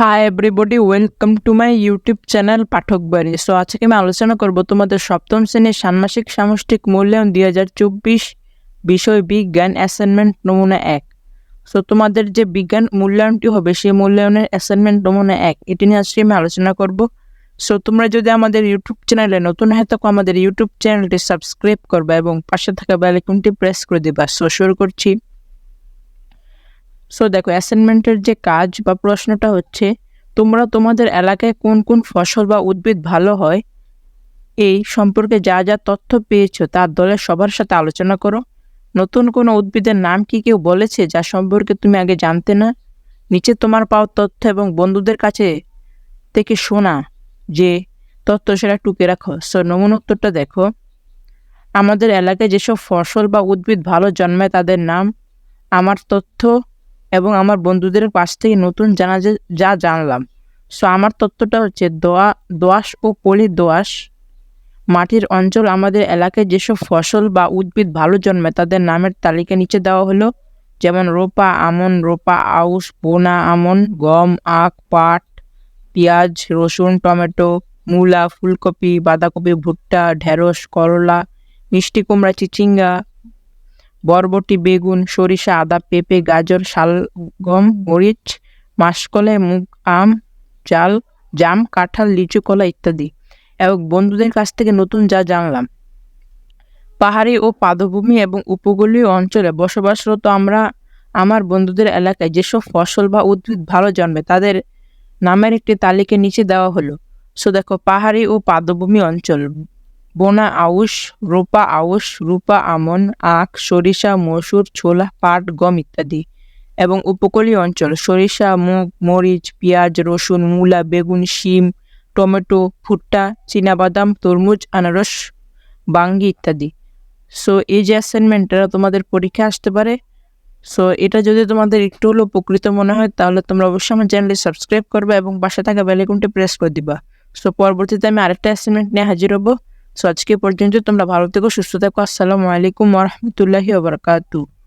Hi everybody welcome to my YouTube channel Pathak Bari so আজকে আমি আলোচনা করব তোমাদের সপ্তম শ্রেণির ষান্মাসিক সামষ্টিক মূল্যায়ন দুই হাজার চব্বিশ বিষয় বিজ্ঞান অ্যাসাইনমেন্ট নমুনা এক। সো তোমাদের যে বিজ্ঞান মূল্যায়নটি হবে, সেই মূল্যায়নের অ্যাসাইনমেন্ট নমুনা এক। এটি নিয়ে আজকে আমি আলোচনা করব। সো তোমরা যদি আমাদের ইউটিউব চ্যানেলে নতুন হয়ে থাকো, আমাদের ইউটিউব চ্যানেলটি সাবস্ক্রাইব করবা এবং পাশে থাকা বেলাইকনটি প্রেস করে দিবা। সো শুরু করছি। সো দেখো অ্যাসাইনমেন্টের যে কাজ বা প্রশ্নটা হচ্ছে, তোমরা তোমাদের এলাকায় কোন কোন ফসল বা উদ্ভিদ ভালো হয়, এই সম্পর্কে যা যা তথ্য পেয়েছ তা দলের সবার সাথে আলোচনা করো। নতুন কোনো উদ্ভিদের নাম কি কেউ বলেছে যা সম্পর্কে তুমি আগে জানতে না? নিচে তোমার পাওয়া তথ্য এবং বন্ধুদের কাছে থেকে শোনা যে তথ্য সেটা টুকে রাখো। সো নমুন উত্তরটা দেখো। আমাদের এলাকায় যেসব ফসল বা উদ্ভিদ ভালো জন্মায় তাদের নাম, আমার তথ্য এবং আমার বন্ধুদের পাশ থেকে নতুন জানা যা জানলাম। সো আমার তত্ত্বটা হচ্ছে, দোয়া দোআঁশ ও পলি দোআঁশ মাটির অঞ্চল আমাদের এলাকায় যেসব ফসল বা উদ্ভিদ ভালো জন্মায়, তাদের নামের তালিকা নিচে দেওয়া হলো। যেমন রোপা, আমন, রোপা, আউশ, বোনা, আমন, গম, আখ, পাট, পেঁয়াজ, রসুন, টমেটো, মূলা, ফুলকপি, বাঁধাকপি, ভুট্টা, ঢেঁড়স, করলা, মিষ্টি কুমড়া, চিচিঙ্গা বরবটি, বেগুন, সরিষা, আদা, পেঁপে, গাজর, শালগম, মরিচ, মাসকলাই, মুগ, আম, চাল, জাম, কাঁঠাল, লিচু, কলা ইত্যাদি। এবং বন্ধুদের কাছ থেকে নতুন যা জানলাম। পাহাড়ি ও পাদভূমি এবং উপকূলীয় অঞ্চলে বসবাসরত আমরা, আমার বন্ধুদের এলাকায় যেসব ফসল বা উদ্ভিদ ভালো জন্মে, তাদের নামের একটি তালিকা নিচে দেওয়া হলো। সো দেখো, পাহাড়ি ও পাদভূমি অঞ্চল। বোনা আউশ, রোপা আউশ, রূপা আমন, আখ, সরিষা, মসুর, ছোলা, পাট, গম ইত্যাদি এবং উপকূলীয় অঞ্চল। সরিষা, মুগ, মরিচ, পেঁয়াজ, রসুন, মূলা, বেগুন, শিম, টমেটো, ভুট্টা, চীনাবাদাম, তরমুজ, আনারস, বাঙ্গি ইত্যাদি। সো এই যে অ্যাসাইনমেন্টটা তোমাদের পরীক্ষা আসতে পারে সো এটা যদি তোমাদের একটু হলেও উপকৃত মনে হয়, তাহলে তোমরা অবশ্যই আমার চ্যানেলটি সাবস্ক্রাইব করবে এবং পাশে থাকা বেলাইকনটি প্রেস করে দিবা। সো পরবর্তীতে আমি আরেকটা অ্যাসাইনমেন্ট নিয়ে হাজির হব। সো আজকে পর্যন্ত তোমরা ভালো থেকো সুস্থ থাকো। আসসালামু আলাইকুম ওরহমতুল্লাহি ওবরাকাতু